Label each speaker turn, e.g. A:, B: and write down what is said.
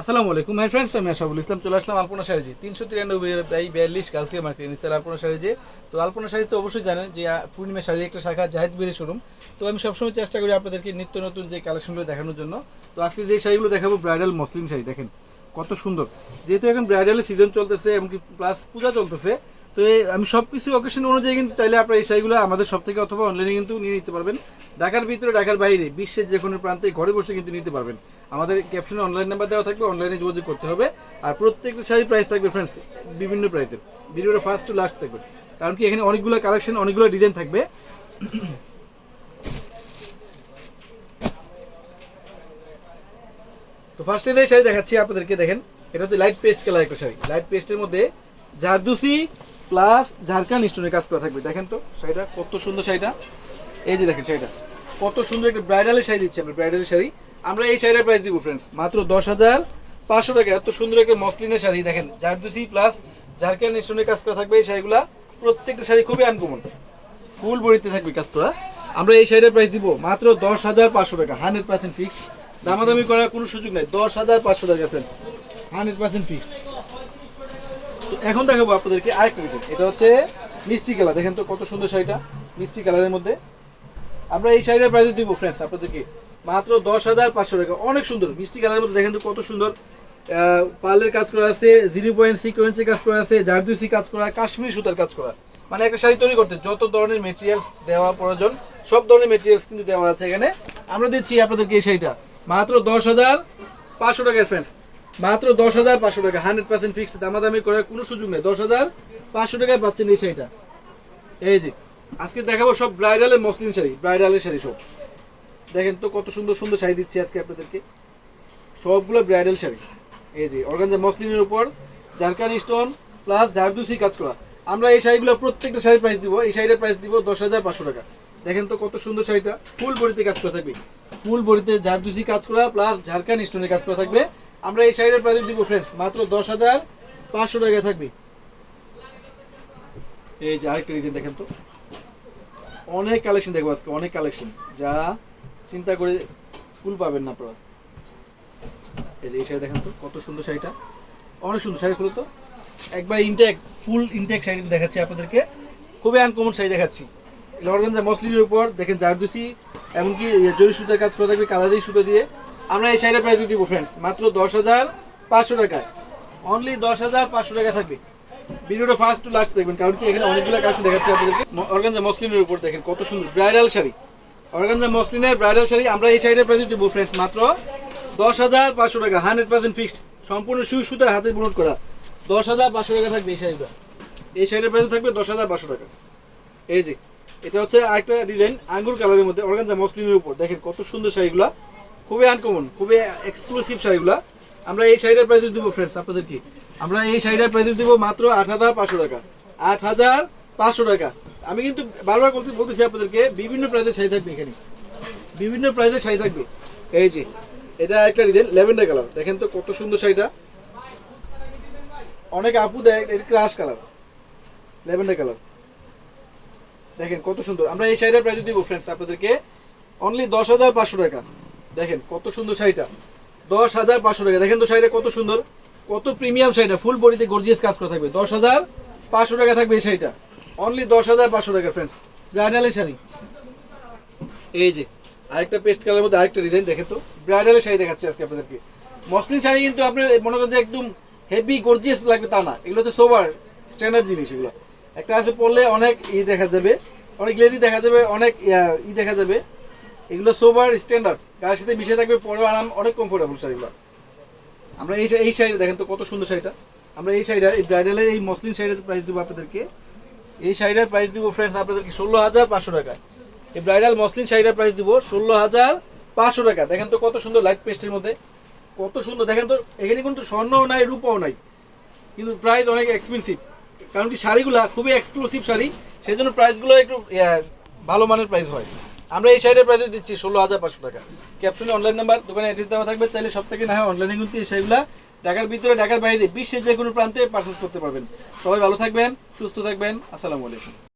A: আসসালামু আলাইকুম। My friends আমি আশাফুল ইসলাম চলে আসলাম আলপনা শাড়িজি। তিনশো তিরানব্বই বাই বিয়াল্লিশ গালসিয়া মার্কেট নিচে আলপনা শাড়িজি। তো আলপনা শাড়ি তো অবশ্যই জানেন যে পূর্ণিমা শাড়ি একটা শাখা, জাহেদ বেরি শোরুম। তো আমি সবসময় চেষ্টা করি আপনাদেরকে নিত্য নতুন যে কালেকশনগুলো দেখানোর জন্য। তো আজকে যে শাড়িগুলো দেখাবো, ব্রাইডাল মসলিন শাড়ি, দেখেন কত সুন্দর। যেহেতু এখন ব্রাইডালের সিজন চলতেছে, এমনকি প্লাস পূজা চলতেছে, তো আমি সব কিছু অকেশন অনুযায়ী কিন্তু চাইলে আপনার এই শাড়িগুলো আমাদের সব থেকে অথবা অনলাইনে কিন্তু নিয়ে নিতে পারবেন। ঢাকার ভিতরে, ঢাকার বাইরে, বিশ্বের যে কোনো প্রান্তে ঘরে বসে কিন্তু নিতে পারবেন। আমাদের ক্যাপশনে অনলাইন নাম্বার দেওয়া থাকবে অনলাইনে যোগাযোগ করতে হবে। আর প্রত্যেকটা শাড়ি প্রাইস থাকবে ফ্রেন্ডস বিভিন্ন প্রাইসের ভিডিওটা ফার্স্ট টু লাস্ট থাকবে কারণ কি, এখানে অনেকগুলো কালেকশন অনেকগুলো ডিজাইন থাকবে। তো ফার্স্টে যে শাড়ি দেখাচ্ছি আপনাদেরকে, দেখেন, এটা হচ্ছে লাইট পেস্ট কালার একটা শাড়ি। লাইট পেস্টের মধ্যে জারদুসি প্লাস ঝাড়খান স্টোনের কাজ করা থাকবে। দেখেন তো, শাড়িটা কত সুন্দর শাড়িটা। এই যে দেখেন শাড়িটা। কত সুন্দর একটা ব্রাইডালের শাড়ি দিচ্ছি আমরা ব্রাইডালের শাড়ি। আমরা এই শাড়ির প্রাইস দিব ফ্রেন্ডস মাত্র দশ হাজার পাঁচশো টাকা। এত সুন্দর একটা মসলিনের শাড়ি, দেখেন, জারদুসি প্লাস ঝাড়খান স্টোনের কাজ করা থাকবে এই শাড়িগুলা। প্রত্যেকটা শাড়ি খুবই আনকমন ফুল বড়িতে থাকবে কাজ করা। আমরা এই শাড়িটার প্রাইস দিব মাত্র দশ হাজার পাঁচশো টাকা হান্ড্রেড পার্সেন্ট ফিক্স দামাদামি করার কোনো সুযোগ নাই। দশ হাজার পাঁচশো টাকা ফ্রেন্ড হান্ড্রেড পার্সেন্ট ফিক্সড এখন দেখাবো আপনাদেরকে আরেকটা ডিজাইন এটা হচ্ছে মিষ্টি কালার। দেখেন তো কত সুন্দর শাড়িটা, মিষ্টি কালারের মধ্যে। আমরা এই শাড়িটার প্রাইস দিব ফ্রেন্ডস আপনাদেরকে। মাত্র দশ হাজার পাঁচশো টাকা। অনেক সুন্দর। মিষ্টি কালারের মধ্যে দেখেন তো কত সুন্দর। পার্লের কাজ করা আছে, জিরো পয়েন্ট সিকোয়েন্সের কাজ করা আছে, জারদুসি কাজ করা, কাশ্মীর সুতার কাজ করা। মানে একটা শাড়ি তৈরি করতে যত ধরনের মেটেরিয়ালস দেওয়া প্রয়োজন, সব ধরনের মেটেরিয়ালস কিন্তু দেওয়া আছে এখানে। আমরা দিচ্ছি আপনাদেরকে এই শাড়িটা। মাত্র দশ হাজার পাঁচশো টাকার ফ্রেন্ডস মাত্র দশ হাজার পাঁচশো টাকা হান্ড্রেড পার্সেন্ট ফিক্সড দামাদামি করার কোনো সুযোগ নেই। দশ হাজার পাঁচশো টাকায় পাচ্ছেন এই শাড়িটা। এই যে, আজকে দেখাবো সব ব্রাইডালের মসলিন শাড়ি ব্রাইডালের শাড়ি সব। দেখেন তো কত সুন্দর সুন্দর শাড়ি দিচ্ছি আজকে আপনাদেরকে। সবগুলো ব্রাইডাল শাড়ি। এই যে, অর্গানজা মসলিনের উপর, জারকান স্টোন প্লাস জারদুসি কাজ করা আমরা এই শাড়িগুলো প্রত্যেকটা শাড়ির প্রাইস দিব, এই শাড়িটার প্রাইস দিব দশ হাজার পাঁচশো টাকা। দেখেন তো কত সুন্দর শাড়িটা ফুল বড়িতে কাজ করা থাকবে। ফুল বড়িতে জারদুসি কাজ করা প্লাস ঝাড়খান স্টোনের কাজ করা থাকবে। আমরা এই শাড়িটার প্রাইস দিব ফ্রেন্ডস মাত্র দশ হাজার পাঁচশো টাকা থাকবে। এই যে আরেকটা দেখেন তো, অনেক কালেকশন দেখব আজকে, অনেক কালেকশন যা চিন্তা করে ফুল পাবেন না আপনারা। এই যে এই শাড়ি দেখেন তো, কত সুন্দর শাড়িটা। অনেক সুন্দর শাড়ি খুলো তো। একবার ইনটেক ফুল ইনটেক শাড়ি দেখাচ্ছি আপনাদেরকে। খুবই আনকমন শাড়ি দেখাচ্ছি। লরগঞ্জা মসলিনের উপর দেখেন জারদুসি, এমনকি জরি সুতার কাজ করে থাকবে কালারি সুতো দিয়ে। আমরা এই শাড়িটা প্রাইস দিব ফ্রেন্ডস মাত্র দশ হাজার পাঁচশো টাকায়। অনলি দশ হাজার পাঁচশো টাকা থাকবে। ভিডিওটা ফার্স্ট টু লাস্ট দেখবেন, কারণ কি এখানে অনেকগুলো কাজ দেখাচ্ছি আপনাদেরকে। অর্গানজা মসলিনের উপর দেখেন কত সুন্দর ব্রাইডাল শাড়ি। অর্গানজা মসলিনের ব্রাইডাল শাড়ি, আমরা এই শাড়িটার প্রাইস দিব ফ্রেন্ডস মাত্র দশ হাজার পাঁচশো টাকা হান্ড্রেড পার্সেন্ট ফিক্সড সম্পূর্ণ সুই সুতার হাতে বুনট করা। দশ হাজার পাঁচশো টাকা থাকবে এই শাড়িটা। এই শাড়িটার প্রাইস থাকবে দশ হাজার পাঁচশো টাকা। এই যে, এটা হচ্ছে আরেকটা ডিজাইন আঙ্গুর কালারের মধ্যে অর্গানজা মসলিনের উপর। দেখেন কত সুন্দর শাড়িগুলা। খুবই আনকমন খুবই এক্সক্লুসিভ শাড়িগুলা। আমরা এই শাড়িটার প্রাইস দিব ফ্রেন্ডস আপনাদেরকে আমরা এই শাড়িটার প্রাইস দিব মাত্র আট হাজার পাঁচশো টাকা। আট হাজার পাঁচশো টাকা। আমি কিন্তু বারবার বলতে বলতেছি আপনাদেরকে, বিভিন্ন প্রাইজের শাড়ি থাকবে এখানে। বিভিন্ন প্রাইজের শাড়ি থাকবে। এই যে, এটা একটা ডিজাইন ল্যাভেন্ডার কালার দেখেন তো কত সুন্দর শাড়িটা। অনেক আপু দেয় ক্রাশ কালার ল্যাভেন্ডার কালার দেখেন কত সুন্দর। আমরা এই শাড়িটার প্রাইস দিব ফ্রেন্ডস আপনাদেরকে। অনলি দশ হাজার পাঁচশো টাকা। দেখেন কত সুন্দর শাড়িটা। দশ হাজার পাঁচশো টাকা। দেখেন তো শাড়িটা কত সুন্দর। কত প্রিমিয়াম শাড়িটা। ফুল বডিতে গর্জিয়াস কাজ করা থাকবে। দশ হাজার পাঁচশো টাকা থাকবে এই শাড়িটা। অনলি দশ হাজার পাঁচশো টাকা ফ্রেন্ডস ব্রাইডালের শাড়ি। এই যে, আরেকটা পেস্ট কালারের মধ্যে আরেকটা ডিজাইন দেখেন তো। ব্রাইডালের শাড়ি দেখাচ্ছি আজকে আপনাদেরকে। মসলিন শাড়ি কিন্তু আপনার, মনে করেন যে একদম হেভি গর্জিয়াস লাগবে তা না। এগুলো হচ্ছে সোবার স্ট্যান্ডার্ড জিনিস এগুলো। একটা আছে পরলে অনেক ই দেখা যাবে, অনেক লেজি দেখা যাবে, অনেক ই দেখা যাবে। এগুলো সোবার স্ট্যান্ডার্ড গায়ের সাথে মিশে থাকবে পরে আরাম, অনেক কমফোর্টেবল শাড়িগুলো আমরা এই এই শাড়িটা দেখেন তো কত সুন্দর শাড়িটা। আমরা এই শাড়িটা, এই ব্রাইডালের এই মসলিন শাড়িটার প্রাইস দেবো আপনাদেরকে। এই শাড়িটার প্রাইস দিব ফ্রেন্ডস আপনাদেরকে ষোলো হাজার পাঁচশো টাকা। এই ব্রাইডাল মসলিন শাড়িটার প্রাইস দিব ষোলো হাজার পাঁচশো টাকা। দেখেন তো কত সুন্দর লাইট পেস্টের মধ্যে। কত সুন্দর। দেখেন তো, এখানে কিন্তু স্বর্ণও নাই, রূপও নাই। কিন্তু প্রাইস অনেক এক্সপেন্সিভ কারণ কি শাড়িগুলো খুবই এক্সক্লুসিভ শাড়ি সেই জন্য প্রাইসগুলো একটু ভালো মানের প্রাইস হয়। আমরা এই শাড়ির প্রাইস দিচ্ছি ষোলো হাজার পাঁচশো টাকা। ক্যাপশনে অনলাইন নাম্বার দোকানে অ্যাড্রেস দেওয়া থাকবে। চাইলে সব থেকে না হয় অনলাইনে কিন্তু এই শাড়িগুলো ঢাকার ভিতরে, ঢাকার বাইরে বিশ্বের যে কোনো প্রান্তে পারচেস করতে পারবেন। সবাই ভালো থাকবেন, সুস্থ থাকবেন। আসসালামু আলাইকুম।